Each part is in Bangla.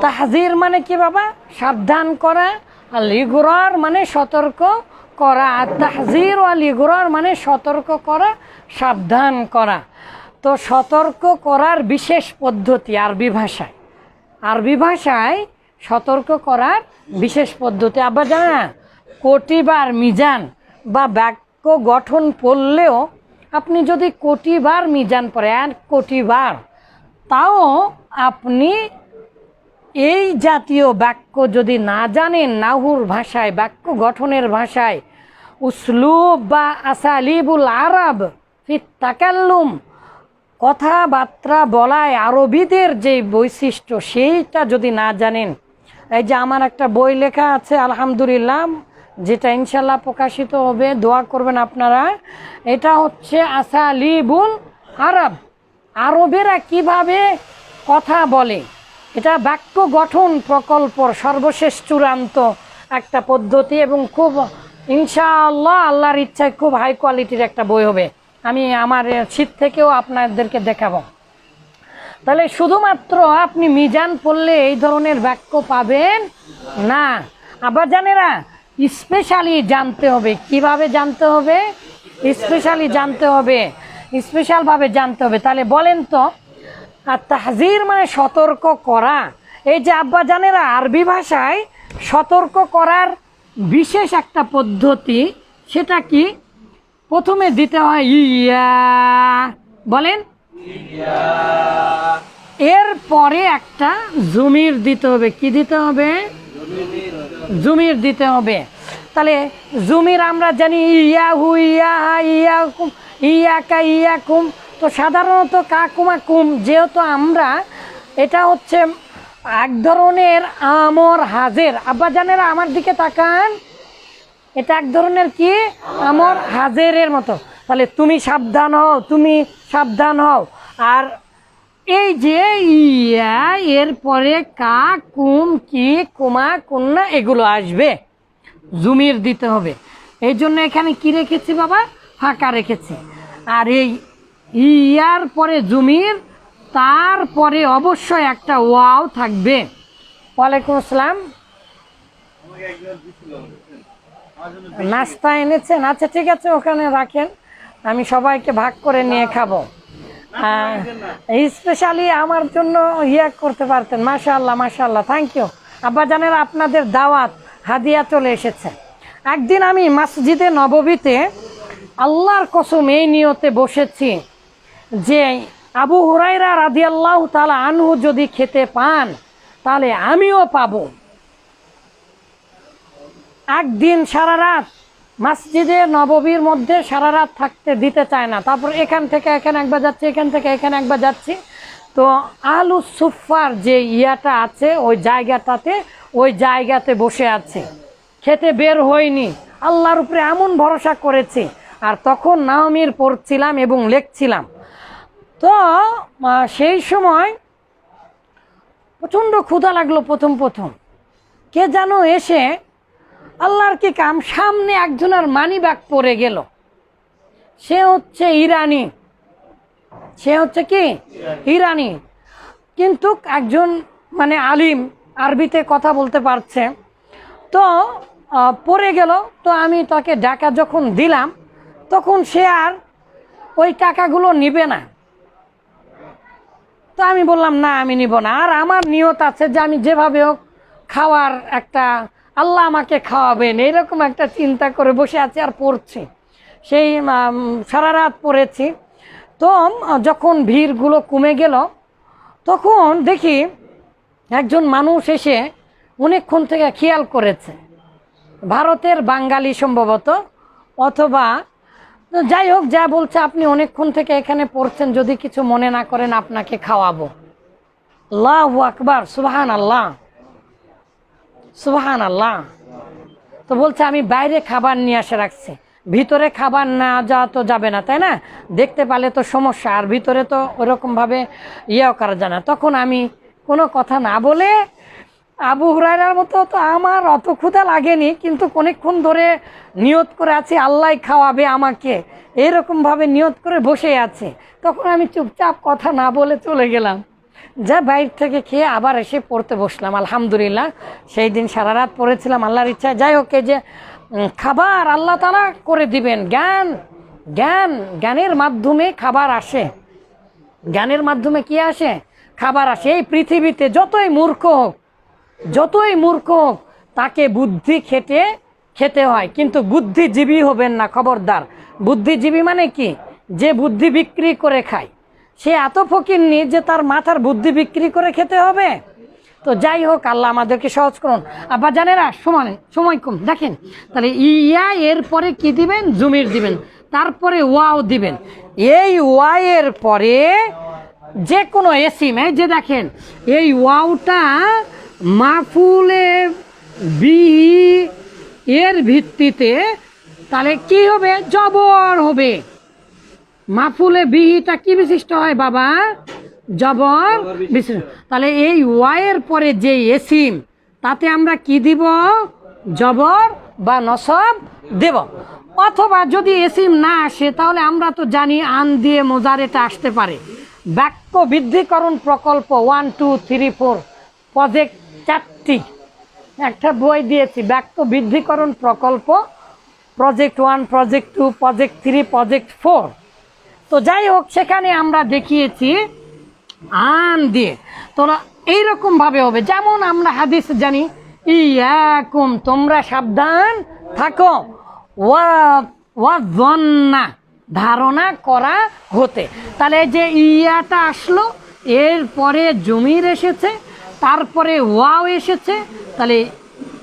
তাহজির মানে কি বাবা? সাবধান করা। আর লিগুরার মানে সতর্ক করা। আর তাহজির ও লিগুরার মানে সতর্ক করা, সাবধান করা। তো সতর্ক করার বিশেষ পদ্ধতি আরবি ভাষায়। আরবি ভাষায় সতর্ক করার বিশেষ পদ্ধতি। আবার জানা, কোটিবার মিজান বা বাক্য গঠন পড়লেও আপনি যদি কোটিবার মিজান পড়ে এক কোটিবার তাও আপনি এই জাতীয় বাক্য যদি না জানেন, নাহুর ভাষায়, বাক্য গঠনের ভাষায়, উসলুব বা আসালিবুল আরব ফিত তাকাল্লুম, কথাবার্তা বলায় আরবিদের যে বৈশিষ্ট্য সেইটা যদি না জানেন, এই যে আমার একটা বই লেখা আছে, আলহামদুলিল্লাহ, যেটা ইনশাল্লাহ প্রকাশিত হবে, দোয়া করবেন আপনারা, এটা হচ্ছে আসালিবুল আরব। আরবেরা কীভাবে কথা বলে? এটা বাক্য গঠন প্রকল্পর সর্বশেষ চূড়ান্ত একটা পদ্ধতি এবং খুব, ইনশাআল্লাহ আল্লাহর ইচ্ছায় খুব হাই কোয়ালিটির একটা বই হবে। আমি আমার শীত থেকেও আপনাদেরকে দেখাবো। তাহলে শুধুমাত্র আপনি মিজান পড়লে এই ধরনের বাক্য পাবেন না। আবার জানেরা স্পেশালি জানতে হবে। কীভাবে জানতে হবে? স্পেশালি জানতে হবে। স্পেশালভাবে জানতে হবে। তাহলে বলেন তো আর তাহজির মানে সতর্ক করা। এই যে আব্বা জানেরা আরবি ভাষায় সতর্ক করার বিশেষ একটা পদ্ধতি সেটা কি? প্রথমে দিতে হয় ইয়া। বলেন? এর পরে একটা জমির দিতে হবে। কি দিতে হবে? জমির দিতে হবে। তাহলে জমির আমরা জানি ইয়া হু ইয়া হা ইয়াকুম ইয়া তো সাধারণত কা কুমা যেহেতু আমরা এটা হচ্ছে এক ধরনের আমর হাজের। আব্বা জানেরা আমার দিকে তাকান। এটা এক ধরনের কি? আমর হাজেরের মতো। তাহলে তুমি সাবধান হও, তুমি সাবধান হও। আর এই যে ইয়া এরপরে কা কুম, কি কুমা, কুন্না, এগুলো আসবে। জুমির দিতে হবে। এই জন্য এখানে কি রেখেছি বাবা? ফাঁকা রেখেছি। আর এই ইয়ার পরে জুমির, তারপরে অবশ্যই একটা ওয়াও থাকবে। ওয়ালাইকুম আসসালাম। নাস্তা এনেছেন? আচ্ছা ঠিক আছে, ওখানে রাখেন। আমি সবাইকে ভাগ করে নিয়ে খাব। স্পেশালি আমার জন্য ইয়ে করতে পারতেন। মাশাল্লাহ মাশাল্লাহ থ্যাংক ইউ আব্বা জানেন আপনাদের দাওয়াত হাদিয়া চলে এসেছে। একদিন আমি মসজিদে নববীতে আল্লাহর কসম এই নিয়তে বসেছি যে আবু হুরাইরা রাদি আল্লাহ তালা আনহু যদি খেতে পান, তাহলে আমিও পাব। একদিন সারা রাত মসজিদে নববীর মধ্যে সারা রাত থাকতে দিতে চায় না। তারপর এখান থেকে এখানে একবার যাচ্ছি, এখান থেকে এখানে একবার যাচ্ছি। তো আলু সুফার যে ইয়াটা আছে, ওই জায়গাটাতে, ওই জায়গাতে বসে আছে। খেতে বের হয়নি আল্লাহর উপরে এমন ভরসা করেছি আর তখন নাওমির পড়ছিলাম এবং লেখছিলাম। তো সেই সময় প্রচণ্ড ক্ষুধা লাগল প্রথম প্রথম। কে যেন এসে আল্লাহর কি কাম? সামনে একজনের মানি ব্যাগ পরে গেল। সে হচ্ছে ইরানি। সে হচ্ছে কি? ইরানি। কিন্তু একজন মানে আলিম আরবিতে কথা বলতে পারছে। তো পড়ে গেল। তো আমি তাকে ডাকা যখন দিলাম তখন সে আর ওই টাকাগুলো নিবে না। তো আমি বললাম, না, আমি নিব না। আর আমার নিয়ত আছে যে আমি যেভাবে হোক খাওয়ার একটা, আল্লাহ আমাকে খাওয়াবেন এইরকম একটা চিন্তা করে বসে আছি আর পড়ছি। সেই সারা রাত পড়েছি। তো যখন ভিড়গুলো কমে গেল, তখন দেখি একজন মানুষ এসে অনেকক্ষণ থেকে খেয়াল করেছে। ভারতের বাঙালি সম্ভবত, অথবা যাই হোক, যা বলছে আপনি অনেকক্ষণ থেকে এখানে পড়ছেন, যদি কিছু মনে না করেন, আপনাকে খাওয়াবো। আল্লাহ আকবার সুবাহান আল্লাহ সুবাহান আল্লাহ তো বলছে, আমি বাইরে খাবার নিয়ে আসে রাখছি। ভিতরে খাবার না যাওয়া তো যাবে না, তাই না? দেখতে পালে তো সমস্যা, আর ভিতরে তো ওরকমভাবে ইয়েও করা যায় না। তখন আমি কোনো কথা না বলে আবু হুরাইরার মতো তো আমার অত ক্ষুধা লাগেনি, কিন্তু অনেকক্ষণ ধরে নিয়ত করে আছি, আল্লাহ খাওয়াবে আমাকে। এরকমভাবে নিয়ত করে বসে আছে। তখন আমি চুপচাপ কথা না বলে চলে গেলাম। যা বাইর থেকে খেয়ে আবার এসে পড়তে বসলাম, আলহামদুলিল্লাহ। সেই দিন সারা রাত পড়েছিলাম আল্লাহর ইচ্ছায়। যাই হোক যে খাবার আল্লাহ তালা করে দিবেন। জ্ঞান জ্ঞান, জ্ঞানের মাধ্যমে খাবার আসে। জ্ঞানের মাধ্যমে কি আসে? খাবার আসে। এই পৃথিবীতে যতই মূর্খ হোক যতই মূর্খ তাকে বুদ্ধি খেটে খেতে হয়, কিন্তু বুদ্ধিজীবী হবেন না খবরদার। বুদ্ধিজীবী মানে কি? যে বুদ্ধি বিক্রি করে খায়। সে এত ফকিরনি যে তার মাথার বুদ্ধি বিক্রি করে খেতে হবে। তো যাই হোক, আল্লাহ আমাদেরকে সহজ করুন। আবার জানেরা, সময় সময় কম। দেখেন, তাহলে ইয়া এর পরে কি দিবেন? জমির দিবেন। তারপরে ওয়াও দিবেন। এই ওয়াইয়ের পরে যে কোনো এসিম এই যে দেখেন, এই ওয়াওটা মাফুলে বিহি এর ভিত্তিতে তাহলে কি হবে? জবর হবে। মাফুলে বিহিটা কি বিশিষ্ট হয় বাবা? জবর বিশিষ্ট। তাহলে এই ওয়াইয়ের পরে যে এসিম তাতে আমরা কি দিব? জবর বা নসব দেব। অথবা যদি এসিম না আসে তাহলে আমরা তো জানি আন দিয়ে মোজারেটা আসতে পারে। বাক্য বৃদ্ধিকরণ প্রকল্প one two three four project চারটি। একটা বই দিয়েছি বাক্য বৃদ্ধিকরণ প্রকল্প project one project two project three project four তো যাই হোক, সেখানে আমরা দেখিয়েছি আন দিয়ে। তোরা এইরকম ভাবে হবে। যেমন আমরা হাদিস জানি, ইয়াকুম, তোমরা সাবধান থাকো। ওয়া ওয়া ধারণা করা হতে। তাহলে যে ইয়াটা আসলো, এরপরে জমির এসেছে তারপরে ওয়াও এসেছে, তাহলে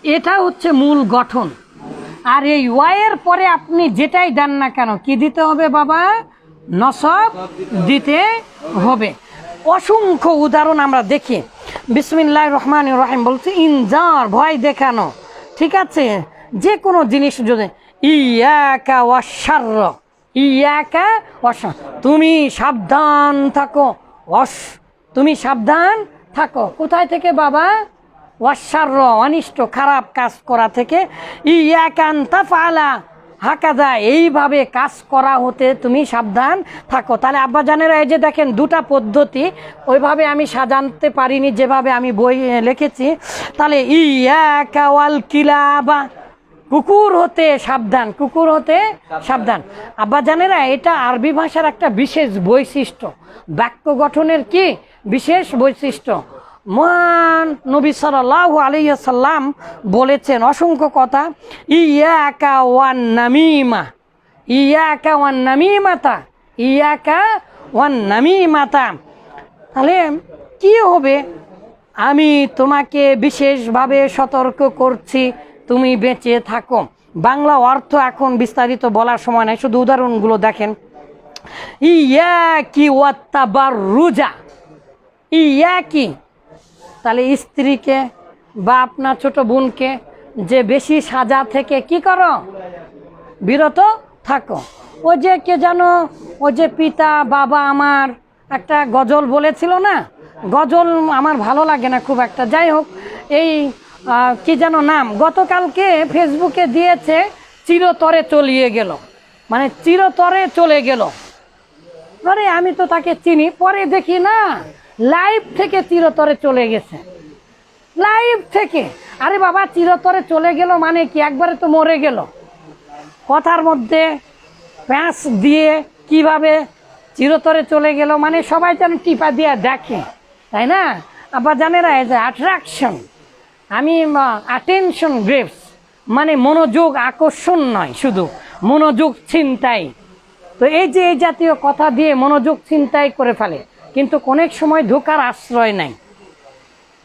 এটা হচ্ছে মূল গঠন। আর এই ওয়াইয়ের পরে আপনি যেটাই দেন না কেন, কি দিতে হবে বাবা? নসব দিতে হবে। অসংখ্য উদাহরণ আমরা দেখি। বিসমিল্লাহ রহমান রহিম বলছে, ইনজার, ভয় দেখানো। ঠিক আছে? যে কোনো জিনিস যদি, ইয়াকা ওয়াসার ইয়াকা ওয়াসা তুমি সাবধান থাকো অস তুমি সাবধান থাকো। কোথায় থেকে বাবা? ওয়াসার অনিষ্ট, খারাপ কাজ করা থেকে। ইয়াকান্তা ফালা, হাকাদা, এইভাবে কাজ করা হতে তুমি সাবধান থাকো। তাহলে আব্বা জানেরা এই যে দেখেন দুটা পদ্ধতি, ওইভাবে আমি সাজানতে পারিনি, যেভাবে আমি বই লিখেছি। তাহলে ইয়াকা ওয়াল কিলাবা, কুকুর হতে সাবধান, কুকুর হতে সাবধান। আব্বা জানেরা এটা আরবি ভাষার একটা বিশেষ বৈশিষ্ট্য। বাক্য গঠনের কি? বিশেষ বৈশিষ্ট্য। মহান নবী সাল্লাহ আলাইসাল্লাম বলেছেন অসংখ্য কথা, ইয়াকা ওয়ান নামিমা ইয়াকা ওয়ান নামিমাতা ইয়াকা ওয়ান নামিমাতা তাহলে কি হবে? আমি তোমাকে বিশেষভাবে সতর্ক করছি, তুমি বেঁচে থাকো। বাংলা অর্থ এখন বিস্তারিত বলার সময় নাই, শুধু উদাহরণগুলো দেখেন। ইয়া কি ওয়াত্তাবার রুজা ইয়া কি তাহলে স্ত্রীকে বা আপনার ছোট বোনকে যে বেশি সাজা থেকে কি করো? বিরত থাকো। ওই যে কে জানো, ওই যে পিতা, বাবা আমার একটা গজল বলেছিল না? গজল আমার ভালো লাগে না খুব একটা। যাই হোক, এই কি যেন নাম? গতকালকে ফেসবুকে দিয়েছে, চিরতরে চলিয়ে গেল। মানে চিরতরে চলে গেল। আরে আমি তো তাকে চিনি, পরে দেখি না। লাইভ থেকে চিরতরে চলে গেছে। লাইভ থেকে। আরে বাবা, চিরতরে চলে গেল মানে কি? একবারে তো মরে গেল। কথার মধ্যে প্যাঁচ দিয়ে কীভাবে চিরতরে চলে গেল মানে সবাই যেন টিপা দিয়ে দেখে, তাই না? আবার জানেরা, এই যে অ্যাট্রাকশন আমি অ্যাটেনশন গ্রেপস মানে মনোযোগ আকর্ষণ নয় শুধু, মনোযোগ ছিনতাই। তো এই যে এই জাতীয় কথা দিয়ে মনোযোগ ছিনতাই করে ফেলে কিন্তু অনেক সময় ধোকার আশ্রয় নাই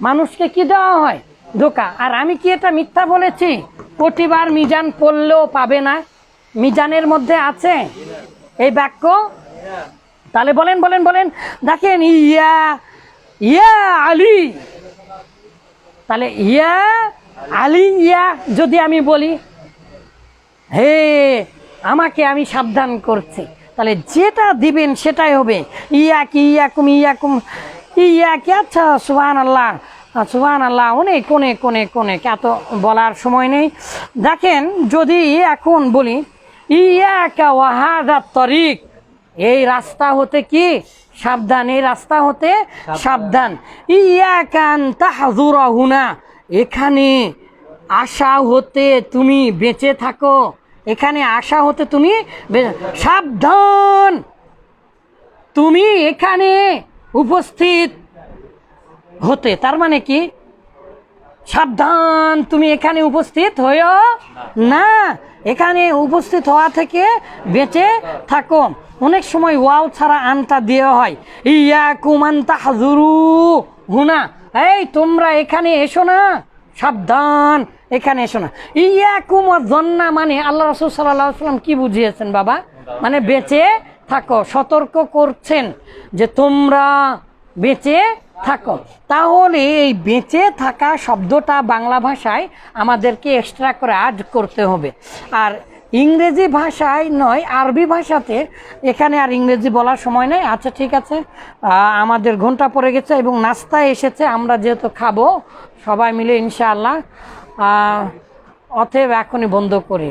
মানুষকে কি দেওয়া হয়? ধোকা। আর আমি কি এটা মিথ্যা বলেছি? প্রতিবার মিজান পড়লেও পাবে না। মিজানের মধ্যে আছে এই বাক্য? তাহলে বলেন বলেন বলেন। দেখেন, ইয়া ইয়া আলী। তাহলে ইয়া আলী, ইয়া যদি আমি বলি, হে, আমাকে আমি সাবধান করছি। তাহলে যেটা দিবেন সেটাই হবে। ইয়া কি ইয়াকুম ইয়াকুম ইয়া কি আচ্ছা সুহান আল্লাহ সুহান আল্লাহ অনেক অনেক অনেক অনেক। এত বলার সময় নেই। দেখেন যদি এখন বলি ইয়া কা ওয়াহাদা তরিক এই রাস্তা হতে কি? সাবধান এই রাস্তা হতে সাবধান। ইয়া কান তাহজুরা হুনা এখানে আশা হতে তুমি বেঁচে থাকো। এখানে আশা হতে তুমি সাবধান। তুমি এখানে উপস্থিত হতে, তার মানে কি? সাবধান, তুমি এখানে উপস্থিত হয়েও না। এখানে উপস্থিত হওয়া থেকে বেঁচে থাকো। অনেক সময় ওয়াও ছাড়া আনটা দেওয়া হয়। ইয়া কুমান্তা হাজুরু হুনা। এই, তোমরা এখানে এসো না। সাবধান, এখানে এসো না। ইয়া কুমার জন্না মানে আল্লাহ রসুল সাল্লাম কি বুঝিয়েছেন বাবা? মানে বেঁচে থাকো, সতর্ক করছেন যে তোমরা বেঁচে থাকো। তাহলে এই বেঁচে থাকা শব্দটা বাংলা ভাষায় আমাদেরকে এক্সট্রা করে আড করতে হবে। আর ইংরেজি ভাষায় নয়, আরবি ভাষাতে। এখানে আর ইংরেজি বলার সময় নেই। আচ্ছা ঠিক আছে। আমাদের ঘণ্টা পড়ে গেছে এবং নাস্তা এসেছে। আমরা যেহেতু খাব, সবাই মিলে ইনশাআল্লাহ। অতএব এখনই বন্ধ করি।